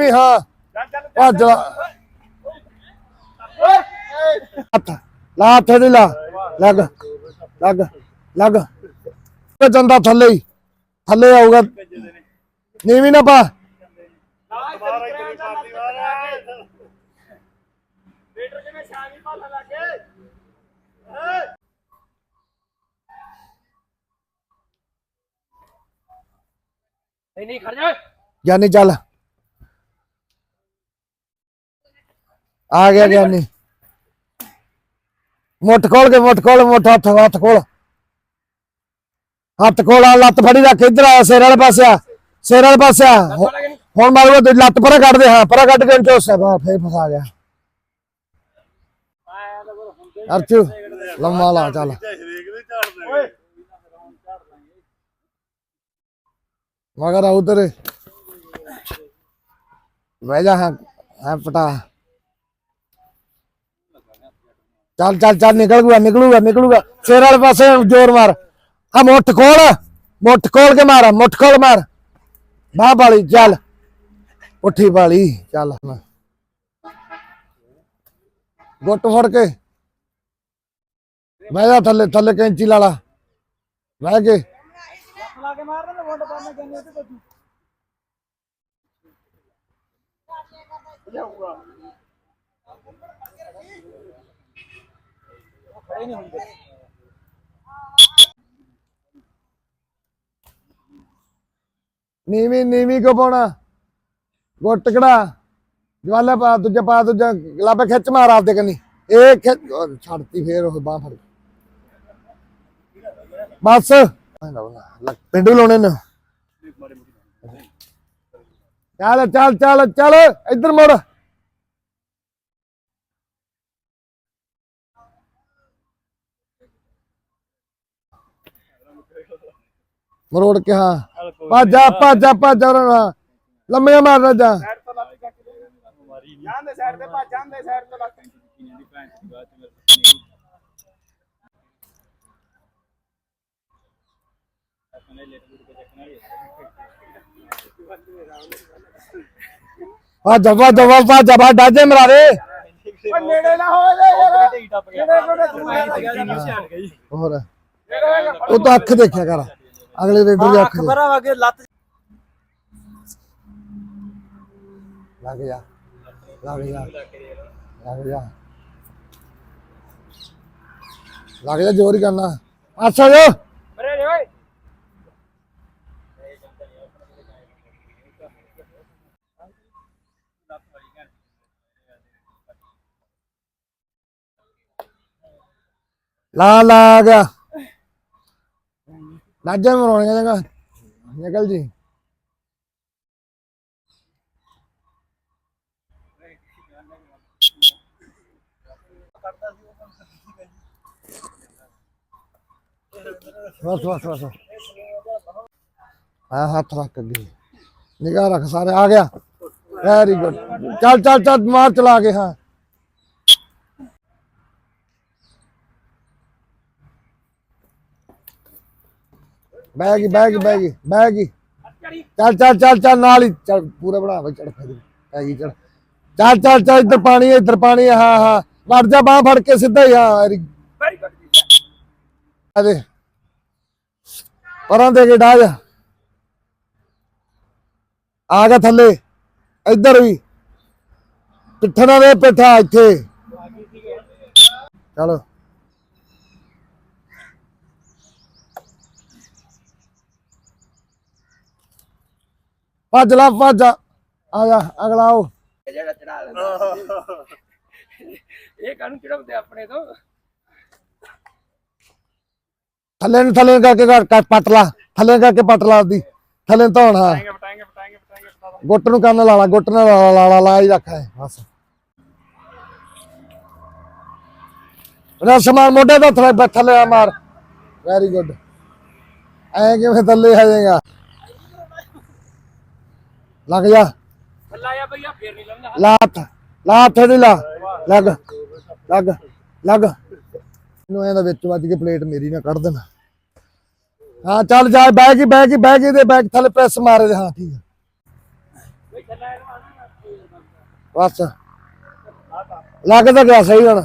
ਵੀ ਹਾਂ ਭੱਜ ਲਾ ਹੱਥ ਲਾ ਹੱਥ ਦੀ ਲਾ ਲੱਗ ਲੱਗ ਲੱਗ ਤੇ ਜਾਂਦਾ ਥੱਲੇ ਹੀ ਥੱਲੇ ਆਊਗਾ ਨੀਵੀਂ ਨਾ ਪਾ ਨਹੀਂ ਨਹੀਂ ਖੜ ਜਾ ਗਿਆਨੀ ਚੱਲ ਆ ਗਿਆ ਗਿਆਨੀ ਮੁੱਠ ਖੋਲ ਕੇ ਮੁੱਠ ਖੋਲ ਮੁੱਠ ਹੱਥ ਹੱਥ ਖੋਲ। ਹੱਥ ਖੋਲ ਆ ਲੱਤ ਫੜੀ ਰੱਖ ਇੱਧਰ ਆ ਸਿਰ ਵਾਲੇ ਪਾਸੇ ਆ ਸਿਰ ਵਾਲੇ ਪਾਸੇ ਆ। ਹੁਣ ਮਾਰੂਗਾ ਤੇ ਲੱਤ ਪਰਾਂ ਕੱਢ ਦੇ ਹਾਂ ਪਰਾਂ ਕੱਢ ਕੇ ਚੋਸ ਆ ਫੇਰ ਫਸਾ ਗਿਆ। ਅਰਚੂ ਲੰਮਾ ਲਾ ਚੱਲ। ਮਗਰ ਆ ਉਧਰ ਬਹਿ ਜਾ ਹਾਂ ਹਾਂ ਪਟਾ। ਚੱਲ ਚੱਲ ਚੱਲ ਨਿਕਲ ਗੂਗਾ ਨਿਕਲੂਗਾ ਨਿਕਲੂਗਾ ਸਿਰ ਵਾਲੇ ਪਾਸੇ ਜ਼ੋਰ ਮਾਰ ਆ ਮੁੱਠ ਖੋਲ ਮੁੱਠ ਖੋਲ ਕੇ ਮਾਰ ਮੁੱਠ ਖੋਲ ਮਾਰ ਬਾਹ ਵਾਲੀ ਚੱਲ ਉੱਠੀ ਵਾਲੀ ਚੱਲ ਗੁੱਟ ਫੜ ਕੇ ਬਹਿ ਜਾ ਥੱਲੇ ਥੱਲੇ ਕੈਂਚੀ ਲਾ ਲਾ ਬਹਿ ਕੇ ਲਾ ਕੇ ਮਾਰ ਦੇ ਵੋਟ ਪਾਣਾ ਕਹਿੰਦੇ ਤੇ ਕੁਝ ਖੜੇ ਨਹੀਂ ਹੁੰਦੇ। ਨੀਵੀਂ ਨੀਵੀਂ ਕੋ ਪਾਉਣਾ? ਗੁੱਟ ਕੜਾ ਜਵਾਲਾ ਪਾ, ਦੂਜਾ ਪਾ, ਦੂਜਾ ਲਾਪੇ ਖਿੱਚ ਮਾਰ ਆਪਦੇ ਕੰਨੀ। ਇਹ ਖਿੱਚ ਉਹ ਛੱਡਤੀ ਫੇਰ ਉਹ ਬਾਹ ਫੜ ਬਸ। ਐਂ ਨਾ ਪਿੰਡੂ ਲਾਉਣੇ ਨੇ। ਚੱਲ ਚੱਲ ਚੱਲ ਚੱਲ, ਇੱਧਰ ਮੁੜ। ਮਰੋੜ ਕੇ ਹਾਂ ਭੱਜ ਭੱਜ ਭੱਜ ਉਹਨਾਂ ਲੰਮੀਆਂ ਮਾਰਨਾ ਜਾ ਜਾਂਦੇ ਸਾਈਡ ਤੇ ਭੱਜ ਜਾਂਦੇ ਸਾਈਡ ਤੋਂ ਲੱਗ ਭੱਜ ਜਾ ਭੱਜ ਜਾ ਭੱਜ ਜਾ ਭੱਜ ਡਾਜੇ ਮਰਾਰੇ ਨੇੜੇ ਨਾ ਹੋ ਜਾ ਯਾਰ। ਨੇੜੇ ਕੋਲੇ ਤੂੰ ਆ? ਹੋਰ। ਉਹ ਤਾਂ ਅੱਖ ਦੇਖਿਆ ਕਰ। ਅਗਲੇ ਰੇਡਰ ਦੀ ਅੱਖ ਦੇਖ। ਭਰਾਵਾਂਗੇ ਲੱਤ ਲੱਗ ਜਾ। ਲੱਗ ਜਾ। ਲੱਗ ਜਾ। ਲੱਗ ਜਾ ਜ਼ੋਰ ਹੀ ਕਰਨਾ। ਅੱਛਾ ਜੋ। ਬਰੇ ਰੇ ਓਏ। ਲਾ ਲਾ ਗਿਆ। ਲਾਜਾ ਮਰੋਣੇ ਕਹਿੰਦਾ ਨਿਕਲ ਜੀ ਬਸ ਬਸ ਬਸ ਆ ਹੱਥ ਰੱਖ ਅੱਗੇ ਨਿਗਾਹ ਰੱਖ ਸਾਰੇ ਆ ਗਿਆ ਵੈਰੀ ਗੁੱਡ ਚੱਲ ਚੱਲ ਚੱਲ ਮਾਰ ਚਲਾ ਕੇ ਹਾਂ ਬਹਿ ਗਈ ਬਹਿ ਗਈ ਬਹਿ ਗਈ ਬਹਿ ਗਈ। ਚੱਲ ਚੱਲ ਚੱਲ ਚੱਲ ਨਾਲ ਹੀ, ਚੱਲ ਪੂਰਾ ਬਣਾ ਵੇ ਚੜ ਪੈ ਗਈ ਚੜ ਚੱਲ ਚੱਲ ਚੱਲ, ਇੱਧਰ ਪਾਣੀ ਇੱਧਰ ਪਾਣੀ ਹਾਂ ਹਾਂ। ਵੜ ਜਾ, ਬਾਹ ਫੜ ਕੇ ਸਿੱਧਾ ਹੀ, ਹਾਂ ਵੈਰੀ ਗੁੱਡ ਆ ਦੇ। ਪਰਾਂ ਦੇ ਕੇ ਡਾ ਆ ਗਿਆ ਥੱਲੇ, ਇੱਧਰ ਵੀ। ਪਿੱਠਣਾ ਦੇ ਪਿੱਠਾ ਇੱਥੇ। ਚਲੋ। ਭੱਜ ਲਾ ਭੱਜ। ਆ ਜਾ ਅਗਲਾ ਆਓ। ਜਿਹੜਾ ਚੜਾ ਲੈਂਦਾ ਇਹ ਕਾਹਨੂੰ ਚੜਾਉਂਦੇ ਆਪਣੇ ਤੋਂ? ਥੱਲੇ ਨੂੰ ਥੱਲੇ ਨੂੰ ਕਰਕੇ ਕਰ- ਕਰ ਪੱਟ ਲਾ। ਥੱਲੇ ਨੂੰ ਕਰਕੇ ਪੱਟ ਲਾ ਆਪਦੀ। ਥੱਲੇ ਨੂੰ ਧੌਣ ਹਾਂ। ਬਟਾਏਂਗੇ ਬਟਾਏਂਗੇ ਬਟਾਏਂਗੇ ਬਟਾਏਂਗੇ ਗੁੱਟ ਨੂੰ ਕੰਨ ਲਾ ਲਾ ਗੁੱਟ ਨਾਲ ਲਾ ਲਾ- ਲਾ ਲਾ ਲਾ ਹੀ ਰੱਖ ਹੈ ਬਸ। ਰਸਮਾਨ ਮੋਢੇ ਤੋਂ ਥੱਲੇ ਥੱਲੇ ਆ ਮਾਰ। ਵੈਰੀ ਗੁੱਡ ਐ ਕਿਵੇਂ ਥੱਲੇ ਆ ਜਾਏਗਾ? ਲੱਗ ਜਾ। ਅੱਲਾ ਆ ਭਈਆ ਫੇਰ ਨਹੀਂ ਲੰਘਦਾ। ਲਾਤ ਲਾਤ ਦੀ ਲਾ। ਲੱਗ ਲੱਗ ਲੱਗ। ਇਹਨੂੰ ਇਹਦਾ ਵਿੱਚ ਵੱਜ ਕੇ ਪਲੇਟ ਮੇਰੀ ਨਾ ਕੱਢ ਦੇਣਾ। ਹਾਂ ਚੱਲ ਜਾ ਬਹਿ ਗਈ ਬਹਿ ਗਈ ਬਹਿ ਗਈ ਦੇ ਬੈਗ ਥੱਲੇ ਪ੍ਰੈਸ ਮਾਰੇ ਦੇ ਹਾਂ। ਠੀਕ ਹੈ। ਬਸ। ਲੱਗ ਤਾਂ ਗਿਆ ਸਹੀ ਹੁਣ।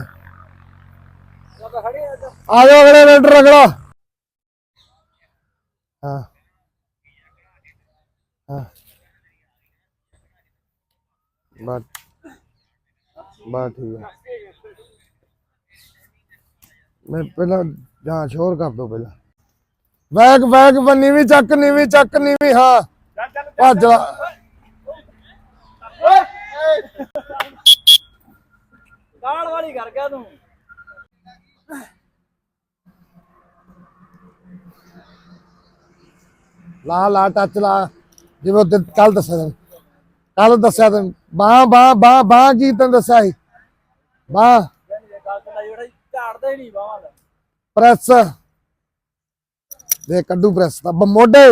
ਆ ਜਾਓ ਅਗਲੇ ਰੇਡਰ ਰਗੜਾ। ਹਾਂ। ਹਾਂ। ਬਸ ਬਸ ਠੀਕ ਹੈ ਮੈਂ ਪਹਿਲਾਂ ਜਾਂ ਸ਼ੋਰ ਕਰ ਦੋ ਪਹਿਲਾਂ। ਵੈਗ ਵੈਗ ਬੰਨੀ ਵੀ ਚੱਕ ਨੀਵੀਂ ਚੱਕ ਨੀਵੀਂ ਹਾਂ। ਚੱਲ ਚੱਲ ਭੱਜ ਲਾ। ਗਾਲ ਵਾਲੀ ਕਰ ਗਿਆ ਤੂੰ। ਲਾ ਲਾ ਟੱਚ ਲਾ। ਜਿਵੇਂ ਕੱਲ ਦੱਸਿਆ ਕੱਲ ਦੱਸਿਆ ਤੈਨੂੰ। ਬਾਹ ਬਾਹ ਬਾਹ ਬਾਹ ਕੀ ਤੈਨੂੰ ਦੱਸਿਆ ਸੀ? ਬਾਹ। ਜਾਨੀ ਨਹੀਂ ਬਾਹਾਂ ਦਾ ਪ੍ਰੈਸ। ਦੇ ਕੱਢੂ ਪ੍ਰੈਸ। ਦਾ ਮੋਢੇ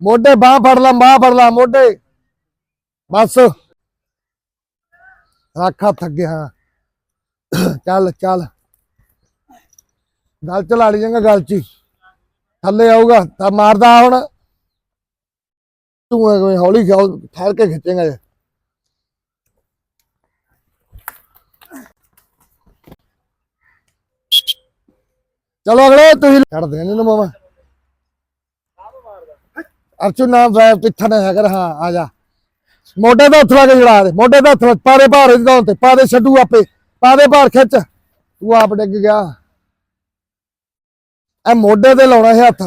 ਮੋਢੇ ਬਾਹ ਫੜ ਲਾ ਬਾਹ ਫੜ ਲਾ, ਮੋਢੇ। ਬਸ। ਰੱਖ ਹੱਥ ਅੱਗੇ, ਹਾਂ। ਚੱਲ ਚੱਲ। ਗੱਲ ਚਲਾ ਲਈ ਜਾਂਗਾ ਗੱਲ ਚ ਥੱਲੇ ਆਊਗਾ, ਤਾਂ ਮਾਰਦਾ ਹੁਣ। ਤੂੰ ਐਵੇਂ ਹੌਲੀ ਖਿਆਲ ਠਹਿਰ ਕੇ ਖਿੱਚੇਗਾ ਚਲੋ ਅਗਲੇ, ਤੁਸੀਂ ਛੱਡ ਦੇ ਇਹਨੂੰ ਮਾਮਾ। ਅਰਚੂ ਨਾ ਵੈ ਪਿੱਛਾ ਨਾ ਹੈਗਾ, ਹਾਂ, ਆ ਜਾ। ਮੋਢੇ ਦਾ ਹੱਥ ਲਾ ਕੇ ਜੜਾ ਦੇ, ਮੋਢੇ ਦਾ ਹੱਥ ਲਾ- ਪਾ ਦੇ ਤੇ, ਪਾ ਛੱਡੂ ਆਪੇ, ਪਾ ਦੇ ਭਾਰ ਖਿੱਚ। ਤੂੰ ਆਪ ਡਿੱਗ ਗਿਆ। ਇਹ ਮੋਢੇ ਤੇ ਲਾਉਣਾ ਇਹ ਹੱਥ।